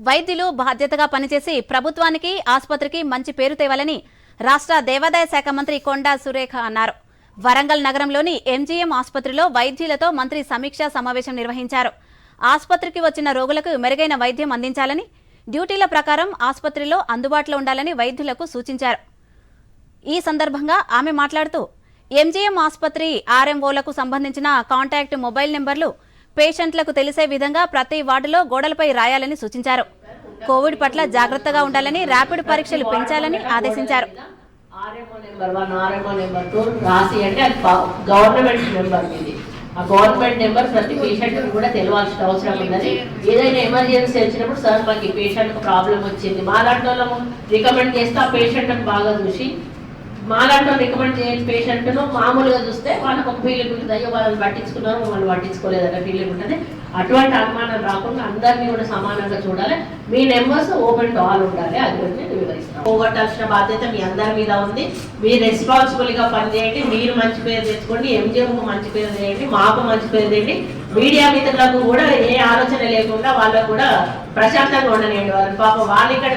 వైద్యులు బాధ్యతగా పనిచేసి ప్రభుత్వానికి ఆసుపత్రికి మంచి పేరు తేవాలని రాష్ట్ర దేవాదాయ శాఖ మంత్రి కొండా సురేఖ అన్నారు. వరంగల్ నగరంలోని ఎంజీఎం ఆసుపత్రిలో వైద్యులతో మంత్రి సమీక్షా సమావేశం నిర్వహించారు. ఆసుపత్రికి వచ్చిన రోగులకు మెరుగైన వైద్యం అందించాలని డ్యూటీల ప్రకారం ఆసుపత్రిలో అందుబాటులో ఉండాలని వైద్యులకు సూచించారు. ఈ సందర్భంగా ఆమె మాట్లాడుతూ ఎంజీఎం ఆసుపత్రి ఆర్ఎంఓలకు సంబంధించిన కాంటాక్ట్ మొబైల్ నెంబర్లు పేషెంట్లకు తెలిసే విధంగా ప్రతి వార్డులో గోడలపై రాయాలని సూచించారు. కోవిడ్ పట్ల జాగ్రత్తగా ఉండాలని ర్యాపిడ్ పరీక్షలు పెంచాలని ఆదేశించారు. RMO number one RMO number two రాసి అంటే అది గవర్నమెంట్ నెంబర్ ఇది. ఆ గవర్నమెంట్ నెంబర్ ప్రతి పేషెంట్ కూడా తెలియాల్సిన అవసరం ఉన్నది ఏదైనా ఎమర్జెన్సీ వచ్చినప్పుడు సార్ మాకు ఈ పేషెంట్ ప్రాబ్లం వచ్చింది. మా దాంట్లో రికమెండ్ చేస్తే ఆ పేషెంట్ బాగా చూసి మా రికమెండ్ చేయని పేషెంట్ను మామూలుగా చూస్తే వాళ్ళకి ఒక ఫీలింగ్ ఉంటుంది అయ్యో వాళ్ళని పట్టించుకున్నారు మమ్మల్ని పట్టించుకోలేదన్న ఫీలింగ్ ఉంటుంది. అటువంటి అనుమానం రాకుండా అందరినీ కూడా సమానంగా చూడాలి. మీ నెంబర్స్ ఓపెన్ టు ఆల్ ఉండాలి. అది కూడా నేను వివరిస్తాను. పోగొట్టాల్సిన బాధ్యత మీ అందరి మీద ఉంది. మీరు రెస్పాన్సిబుల్గా పనిచేయండి. మీరు మంచి పేరు తెచ్చుకోండి. ఎంజీఎంకు మంచి పేరు చేయండి మాకు మంచి పేరు తెండి. మీడియా మిత్రులకు కూడా ఏ ఆలోచన లేకుండా వాళ్ళకు కూడా ప్రశాంతంగా ఉండనివ్వండి వాళ్ళు. పాపం వాళ్ళు ఇక్కడ